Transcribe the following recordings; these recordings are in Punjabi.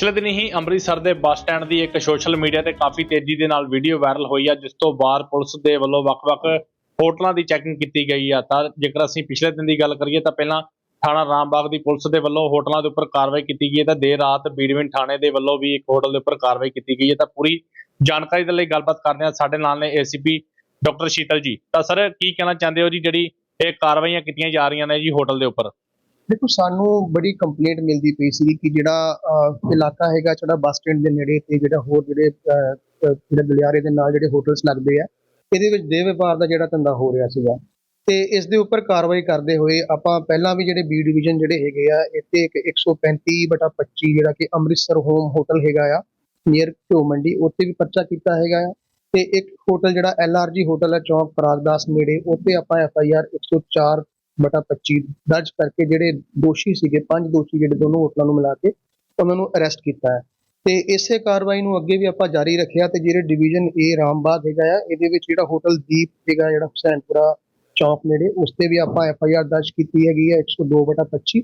ਪਿਛਲੇ ਦਿਨ ਹੀ ਅੰਮ੍ਰਿਤਸਰ ਦੇ ਬੱਸ ਸਟੈਂਡ ਦੀ ਇੱਕ ਸੋਸ਼ਲ ਮੀਡੀਆ ਤੇ ਕਾਫੀ ਤੇਜ਼ੀ ਦੇ ਨਾਲ ਵੀਡੀਓ ਵਾਇਰਲ ਹੋਈ ਆ, ਜਿਸ ਤੋਂ ਬਾਅਦ ਪੁਲਿਸ ਦੇ ਵੱਲੋਂ ਵੱਖ-ਵੱਖ ਹੋਟਲਾਂ ਦੀ ਚੈਕਿੰਗ ਕੀਤੀ ਗਈ ਆ। ਤਾਂ ਜੇਕਰ ਅਸੀਂ ਪਿਛਲੇ ਦਿਨ ਦੀ ਗੱਲ ਕਰੀਏ ਤਾਂ ਪਹਿਲਾਂ ਥਾਣਾ ਰਾਮਬਾਗ ਦੀ ਪੁਲਿਸ ਦੇ ਵੱਲੋਂ ਹੋਟਲਾਂ ਦੇ ਉੱਪਰ ਕਾਰਵਾਈ ਕੀਤੀ ਗਈ ਹੈ, ਤਾਂ ਦੇਰ ਰਾਤ ਬੀੜਵਿੰਡ ਥਾਣੇ ਦੇ ਵੱਲੋਂ ਵੀ ਇੱਕ ਹੋਟਲ ਦੇ ਉੱਪਰ ਕਾਰਵਾਈ ਕੀਤੀ ਗਈ ਹੈ। ਤਾਂ ਪੂਰੀ ਜਾਣਕਾਰੀ ਦੇ ਲਈ ਗੱਲਬਾਤ ਕਰਦੇ ਹਾਂ। ਸਾਡੇ ਨਾਲ ਨੇ ਏਸੀਪੀ ਡਾਕਟਰ ਸ਼ੀਤਲ ਜੀ। ਤਾਂ ਸਰ, ਕੀ ਕਹਿਣਾ ਚਾਹੁੰਦੇ ਹੋ ਜੀ, ਜਿਹੜੀ ਇਹ ਕਾਰਵਾਈਆਂ ਕੀਤੀਆਂ ਜਾ ਰਹੀਆਂ ਨੇ ਜੀ ਹੋਟਲ ਦੇ ਉੱਪਰ? ਦੇਖੋ, ਸਾਨੂੰ ਬੜੀ ਕੰਪਲੇਂਟ ਮਿਲਦੀ ਪਈ ਸੀ ਕਿ ਜਿਹੜਾ ਇਲਾਕਾ ਹੈਗਾ ਜਿਹੜਾ ਬੱਸ ਸਟੈਂਡ ਦੇ ਨੇੜੇ ਤੇ ਜਿਹੜਾ ਹੋਰ ਜਿਹੜੇ ਜਿਹੜੇ ਗਲਿਆਰੇ ਦੇ ਨਾਲ ਜਿਹੜੇ ਹੋਟਲਸ ਲੱਗਦੇ ਆ, ਇਹਦੇ ਵਿੱਚ ਦੇ ਵਪਾਰ ਦਾ ਜਿਹੜਾ ਧੰਦਾ ਹੋ ਰਿਹਾ ਸੀਗਾ। ਤੇ ਇਸ ਦੇ ਉੱਪਰ ਕਾਰਵਾਈ ਕਰਦੇ ਹੋਏ ਆਪਾਂ ਪਹਿਲਾਂ ਵੀ ਜਿਹੜੇ ਬੀ ਡਿਵੀਜ਼ਨ ਜਿਹੜੇ ਹੈਗੇ ਆ, ਇੱਥੇ ਇੱਕ 135 ਬਟਾ 25 ਜਿਹੜਾ ਕਿ ਅੰਮ੍ਰਿਤਸਰ ਹੋਮ ਹੋਟਲ ਹੈਗਾ ਆ ਨੀਅਰ ਘਿਓ ਮੰਡੀ, ਉੱਥੇ ਵੀ ਪਰਚਾ ਕੀਤਾ ਹੈਗਾ ਆ। ਤੇ ਇੱਕ ਹੋਟਲ ਜਿਹੜਾ ਐਲਆਰਜੀ ਹੋਟਲ ਹੈ ਚੌਂਕ ਪਰਾਗਦਾਸ ਨੇੜੇ, ਉੱਥੇ ਆਪਾਂ ਐਫ ਆਈ ਆਰ 104 ਬਟਾ 25 ਦਰਜ ਕਰਕੇ ਜਿਹੜੇ ਦੋਸ਼ੀ ਸੀਗੇ, ਪੰਜ ਦੋਸ਼ੀ ਜਿਹੜੇ ਦੋਨੋਂ ਹੋਟਲਾਂ ਨੂੰ ਮਿਲਾ ਕੇ ਉਹਨਾਂ ਨੂੰ ਅਰੈਸਟ ਕੀਤਾ ਹੈ। ਤੇ ਇਸੇ ਕਾਰਵਾਈ ਨੂੰ ਅੱਗੇ ਵੀ ਆਪਾਂ ਜਾਰੀ ਰੱਖਿਆ ਤੇ ਜਿਹੜੇ ਡਿਵੀਜ਼ਨ ਏ ਰਾਮਬਾਗ ਹੈਗਾ ਆ, ਇਹਦੇ ਵਿੱਚ ਜਿਹੜਾ ਹੋਟਲ ਦੀਪ ਹੈਗਾ, ਜਿਹੜਾ ਹੁਸੈਨਪੁਰਾ ਚੌਂਕ ਨੇੜੇ, ਉਸ ਤੇ ਵੀ ਆਪਾਂ ਐਫ ਆਈ ਆਰ ਦਰਜ ਕੀਤੀ ਹੈਗੀ ਹੈ 102 ਬਟਾ 25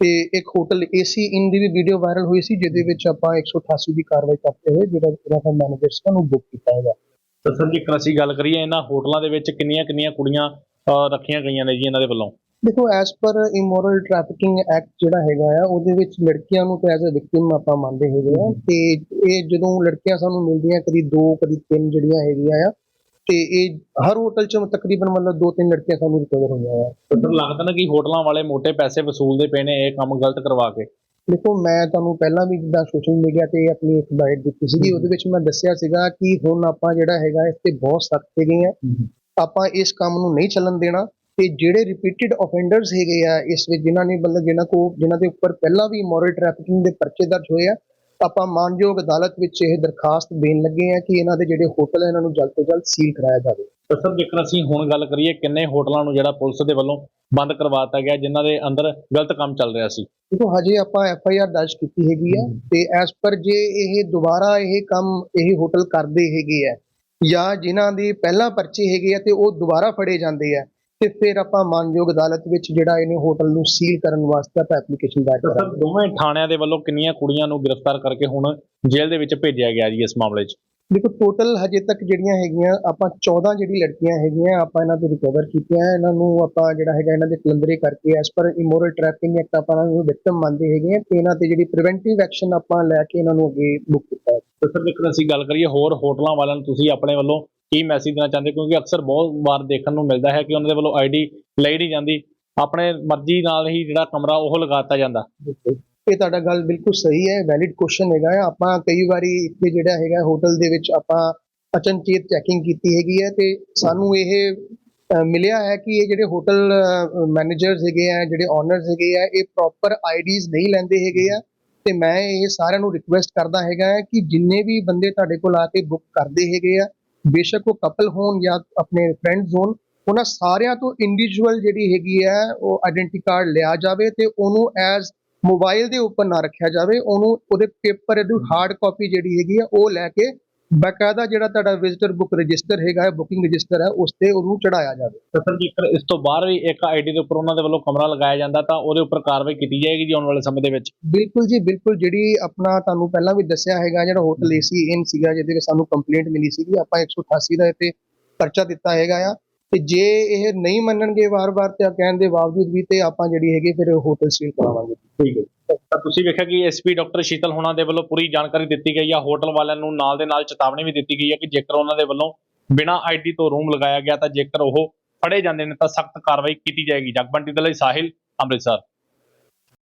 ਤੇ ਇੱਕ ਹੋਟਲ ਏਸੀ ਇਨ ਦੀ ਵੀ ਵੀਡੀਓ ਵਾਇਰਲ ਹੋਈ ਸੀ, ਜਿਹਦੇ ਵਿੱਚ ਆਪਾਂ 188 ਦੀ ਕਾਰਵਾਈ ਕਰਦੇ ਹੋਏ ਜਿਹੜਾ ਜਿਹੜਾ ਦਾ ਮੈਨੇਜਰ ਸੀ ਉਹਨੂੰ ਬੁੱਕ ਕੀਤਾ ਹੈਗਾ। ਤਾਂ ਸਰ ਜੇਕਰ ਅਸੀਂ ਗੱਲ ਕਰੀਏ ਇਹਨਾਂ ਹੋਟਲਾਂ ਦੇ ਵਿੱਚ ਕਿੰਨੀਆਂ ਕਿੰਨੀਆਂ ਕੁੜੀਆਂ ਰੱਖੀਆਂ ਗਈਆਂ ਨੇ ਜੀ ਇਹਨਾਂ ਦੇ ਵੱਲੋਂ। ਦੇਖੋ as per immoral trafficking act ਜਿਹੜਾ ਹੈਗਾ ਆ ਉਹਦੇ ਵਿੱਚ ਲੜਕੀਆਂ ਨੂੰ ਤਾਂ ਐਜ਼ ਅ ਵਿਕਟਿਮ ਆਪਾਂ ਮੰਨਦੇ ਹੈਗੇ ਆ। ਤੇ ਇਹ ਜਦੋਂ ਲੜਕੀਆਂ ਸਾਨੂੰ ਮਿਲਦੀਆਂ ਕਦੀ ਦੋ ਕਦੀ ਤਿੰਨ ਜਿਹੜੀਆਂ ਹੈਗੀਆਂ ਆ ਤੇ ਇਹ ਹਰ ਹੋਟਲ 'ਚ ਤਕਰੀਬਨ ਮਤਲਬ ਦੋ ਤਿੰਨ ਲੜਕੀਆਂ ਸਾਨੂੰ ਰਿਕਵਰ ਹੋਈਆਂ ਆ। ਸਰ ਲੱਗਦਾ ਨਾ ਕਿ ਹੋਟਲਾਂ ਵਾਲੇ ਮੋٹے ਪੈਸੇ ਵਸੂਲਦੇ ਪਏ ਨੇ ਇਹ ਕੰਮ ਗਲਤ ਕਰਵਾ ਕੇ। ਦੇਖੋ ਮੈਂ ਤੁਹਾਨੂੰ ਪਹਿਲਾਂ ਵੀ ਜਿੱਦਾਂ ਸੋਸ਼ਲ ਮੀਡੀਆ ਤੇ ਆਪਣੀ ਇੱਕ ਬਾਈਟ ਦਿੱਤੀ ਸੀਗੀ ਉਹਦੇ ਵਿੱਚ ਮੈਂ ਦੱਸਿਆ ਸੀਗਾ ਕਿ ਹੁਣ ਆਪਾਂ ਜਿਹੜਾ ਹੈਗਾ ਇਸ ਤੇ ਬਹੁਤ ਸਖਤ ਹੈਗੇ ਆ। ਆਪਾਂ ਇਸ ਕੰਮ ਨੂੰ ਨਹੀਂ ਚੱਲਣ ਦੇਣਾ। ਤੇ ਜਿਹੜੇ ਰਿਪੀਟਿਡ ਆਫੈਂਡਰਸ ਹੈਗੇ ਆ ਇਸ ਵਿੱਚ ਜਿਨ੍ਹਾਂ ਨੇ ਮਤਲਬ ਜਿਨ੍ਹਾਂ ਕੋ ਜਿਨ੍ਹਾਂ ਦੇ ਉੱਪਰ ਪਹਿਲਾਂ ਵੀ ਮੋਰਲ ਟ੍ਰੈਫਿਕਿੰਗ ਦੇ ਪਰਚੇ ਦਰਜ ਹੋਏ ਆ ਆਪਾਂ ਮਾਨਯੋਗ ਅਦਾਲਤ ਵਿੱਚ ਇਹ ਦਰਖਾਸਤ ਦੇਣ ਲੱਗੇ ਆ ਕਿ ਇਹਨਾਂ ਦੇ ਜਿਹੜੇ ਹੋਟਲ ਆ ਇਹਨਾਂ ਨੂੰ ਜਲਦ ਤੋਂ ਜਲਦ ਸੀਲ ਕਰਾਇਆ ਜਾਵੇ। ਤਾਂ ਸਰ ਜੇਕਰ ਅਸੀਂ ਹੁਣ ਗੱਲ ਕਰੀਏ ਕਿੰਨੇ ਹੋਟਲਾਂ ਨੂੰ ਜਿਹੜਾ ਪੁਲਿਸ ਦੇ ਵੱਲੋਂ ਬੰਦ ਕਰਵਾਤਾ ਗਿਆ ਜਿਨ੍ਹਾਂ ਦੇ ਅੰਦਰ ਗਲਤ ਕੰਮ ਚੱਲ ਰਿਹਾ ਸੀ? ਦੇਖੋ ਹਜੇ ਆਪਾਂ ਐਫ ਆਈ ਆਰ ਦਰਜ ਕੀਤੀ ਹੈਗੀ ਆ ਤੇ ਐਸ ਪਰ ਜੇ ਇਹ ਦੁਬਾਰਾ ਇਹ ਕੰਮ ਇਹ ਹੋਟਲ ਕਰਦੇ ਹੈਗੇ ਆ ਜਾਂ ਜਿਨ੍ਹਾਂ ਦੇ ਪਹਿਲਾਂ ਪਰਚੇ ਹੈਗੇ ਆ ਤੇ ਉਹ ਦੁਬਾਰਾ ਫੜੇ ਜਾਂਦੇ ਆ ਤੇ ਫਿਰ ਆਪਾਂ ਮਾਨਯੋਗ ਅਦਾਲਤ ਵਿੱਚ ਜਿਹੜਾ ਇਹਨੇ ਹੋਟਲ ਨੂੰ ਸੀਲ ਕਰਨ ਵਾਸਤੇ ਆਪਾਂ ਐਪਲੀਕੇਸ਼ਨ ਦਾਇਰ ਤਾਂ ਸਰ ਕਰਾਂਗੇ। ਦੋਵੇਂ ਥਾਣਿਆਂ ਦੇ ਵੱਲੋਂ ਕਿੰਨੀਆਂ ਕੁੜੀਆਂ ਨੂੰ ਗ੍ਰਿਫਤਾਰ ਕਰਕੇ ਹੁਣ ਜੇਲ੍ਹ ਦੇ ਵਿੱਚ ਭੇਜਿਆ ਗਿਆ ਜੀ ਇਸ ਮਾਮਲੇ 'ਚ? ਦੇਖੋ ਟੋਟਲ ਹਜੇ ਤੱਕ ਜਿਹੜੀਆਂ ਹੈਗੀਆਂ ਆਪਾਂ 14 ਜਿਹੜੀ ਲੜਕੀਆਂ ਹੈਗੀਆਂ ਆਪਾਂ ਇਹਨਾਂ ਤੋਂ ਰਿਕਵਰ ਕੀਤੀਆਂ ਇਹਨਾਂ ਨੂੰ ਆਪਾਂ ਜਿਹੜਾ ਹੈਗਾ ਇਹਨਾਂ ਦੇ ਕਲੰਦਰੇ ਕਰਕੇ as per immoral trafficking act ਆਪਾਂ ਇਹਨਾਂ ਨੂੰ ਵਿਕਟਮ ਮੰਨਦੇ ਹੈਗੇ ਤੇ ਇਹਨਾਂ ਤੇ ਜਿਹੜੀ ਪ੍ਰੀਵੈਂਟਿਵ ਐਕਸ਼ਨ ਆਪਾਂ ਲੈ ਕੇ ਇਹਨਾਂ ਨੂੰ ਅੱਗੇ ਬੁੱਕ ਕੀਤਾ ਹੈ। ਤਾਂ ਸਰ, ਜੇਕਰ ਅਸੀਂ ਗੱਲ ਕਰੀਏ ਹੋਰ ਹੋਟਲਾਂ ਵਾਲਿਆਂ ਨੂੰ, ਤੁਸੀਂ ਆਪਣੇ ਵੱਲੋਂ ਕੀ ਮੈਸੇਜ ਦੇਣਾ ਚਾਹੁੰਦੇ ਕਿਉਂਕਿ ਅਕਸਰ ਬਹੁਤ ਵਾਰ ਦੇਖਣ ਨੂੰ ਮਿਲਦਾ ਹੈ ਕਿ ਉਹਨਾਂ ਦੇ ਵੱਲੋਂ ਆਈਡੀ ਲਈ ਨਹੀਂ ਜਾਂਦੀ। ਆਪਣੇ ਮਰਜ਼ੀ ਨਾਲ ਹੀ ਜਿਹੜਾ ਕਮਰਾ ਉਹ ਲਗਾਤਾ ਜਾਂਦਾ। ਇਹ ਤੁਹਾਡਾ ਗੱਲ ਬਿਲਕੁਲ ਸਹੀ ਹੈ ਵੈਲਿਡ ਕੁਐਸਚਨ ਹੈਗਾ ਆਪਾਂ ਕਈ ਵਾਰੀ ਇੱਥੇ ਜਿਹੜਾ ਹੈਗਾ ਹੋਟਲ ਦੇ ਵਿੱਚ ਆਪਾਂ ਅਚਨਚੇਤ ਚੈਕਿੰਗ ਕੀਤੀ ਹੈਗੀ ਹੈ ਤੇ ਸਾਨੂੰ ਇਹ ਮਿਲਿਆ ਹੈ ਕਿ ਇਹ ਜਿਹੜੇ ਹੋਟਲ ਮੈਨੇਜਰਸ ਹੈਗੇ ਆ, ਜਿਹੜੇ ਓਨਰਸ ਹੈਗੇ ਆ, ਇਹ ਪ੍ਰੋਪਰ ਆਈਡੀਜ਼ ਨਹੀਂ ਲੈਂਦੇ ਹੈਗੇ ਆ। ਤੇ ਮੈਂ ਇਹ ਸਾਰਿਆਂ ਨੂੰ ਰਿਕੁਐਸਟ ਕਰਦਾ ਹੈਗਾ ਹੈ ਕਿ ਜਿੰਨੇ ਵੀ ਬੰਦੇ ਤੁਹਾਡੇ ਕੋਲ ਆ ਕੇ ਬੁੱਕ ਕਰਦੇ ਹੈਗੇ ਆ, ਬੇਸ਼ੱਕ ਉਹ ਕਪਲ ਹੋਣ ਜਾਂ ਆਪਣੇ ਫਰੈਂਡਸ ਹੋਣ, ਉਹਨਾਂ ਸਾਰਿਆਂ ਤੋਂ ਇੰਡੀਵਿਜੂਅਲ ਜਿਹੜੀ ਹੈਗੀ ਹੈ ਉਹ ਆਇਡੈਂਟੀ ਕਾਰਡ ਲਿਆ ਜਾਵੇ ਤੇ ਉਹਨੂੰ ਐਜ਼ ਮੋਬਾਈਲ ਦੇ ਉੱਪਰ ਨਾ ਰੱਖਿਆ ਜਾਵੇ, ਉਹਨੂੰ ਉਹਦੇ ਪੇਪਰ ਦੀ ਹਾਰਡ ਕਾਪੀ ਜਿਹੜੀ ਹੈਗੀ ਆ, ਉਹ ਲੈ ਕੇ ਬਕਾਇਦਾ ਜਿਹੜਾ ਤੁਹਾਡਾ ਵਿਜ਼ਿਟਰ ਬੁੱਕ ਰਜਿਸਟਰ ਹੈਗਾ ਹੈ ਬੁਕਿੰਗ ਰਜਿਸਟਰ ਹੈ ਉਸ ਤੇ ਉਹਨੂੰ ਚੜਾਇਆ ਜਾਵੇ। ਤਾਂ ਸਰ ਜੇਕਰ ਇਸ ਤੋਂ ਬਾਅਦ ਵੀ ਇੱਕ ਆਈਡੀ ਦੇ ਉੱਪਰ ਉਹਨਾਂ ਦੇ ਵੱਲੋਂ ਕਮਰਾ ਲਗਾਇਆ ਜਾਂਦਾ ਤਾਂ ਉਹਦੇ ਉੱਪਰ ਕਾਰਵਾਈ ਕੀਤੀ ਜਾਏਗੀ ਜੀ ਆਉਣ ਵਾਲੇ ਸਮੇਂ ਦੇ ਵਿੱਚ? ਬਿਲਕੁਲ ਜੀ ਬਿਲਕੁਲ ਜਿਹੜੀ ਆਪਣਾ ਤੁਹਾਨੂੰ ਪਹਿਲਾਂ ਵੀ ਦੱਸਿਆ ਹੈਗਾ ਜਿਹੜਾ ਹੋਟਲ ਏਸੀ ਇਨ ਸੀਗਾ ਜਿਹਦੇ ਵਿੱਚ ਸਾਨੂੰ ਕੰਪਲੇਂਟ ਮਿਲੀ ਸੀਗੀ ਆਪਾਂ 188 ਦਾ ਇੱਥੇ ਪਰਚਾ ਦਿੱਤਾ ਹੈਗਾ ਆ। ਤੇ ਜੇ ਇਹ ਨਹੀਂ ਮੰਨਣਗੇ ਵਾਰ-ਵਾਰ ਤੇ ਕਹਿਣ ਦੇ ਬਾਵਜੂਦ ਵੀ ਤੇ ਆਪਾਂ ਜਿਹੜੀ ਹੈਗੀ ਫਿਰ ਹੋਟਲ ਸੀਲ ਕਰਾਵਾਂਗੇ। ਠੀਕ ਹੈ ਤਾਂ ਤੁਸੀਂ ਵੇਖਿਆ ਕਿ ਐਸਪੀ ਡਾਕਟਰ ਸ਼ੀਤਲ ਹੋਣਾ ਦੇ ਵੱਲੋਂ ਪੂਰੀ ਜਾਣਕਾਰੀ ਦਿੱਤੀ ਗਈ ਆ। ਹੋਟਲ ਵਾਲਿਆਂ ਨੂੰ ਨਾਲ ਦੇ ਨਾਲ ਚੇਤਾਵਨੀ ਵੀ ਦਿੱਤੀ ਗਈ ਹੈ ਕਿ ਜੇਕਰ ਉਹਨਾਂ ਦੇ ਵੱਲੋਂ ਬਿਨਾਂ ਆਈਡੀ ਤੋਂ ਰੂਮ ਲਗਾਇਆ ਗਿਆ ਤਾਂ ਜੇਕਰ ਉਹ ਫੜੇ ਜਾਂਦੇ ਨੇ ਤਾਂ ਸਖਤ ਕਾਰਵਾਈ ਕੀਤੀ ਜਾਏਗੀ। ਜਗਬੰਟੀ ਦੇ ਲਈ ਸਾਹਿਲ ਅੰਮ੍ਰਿਤਸਰ।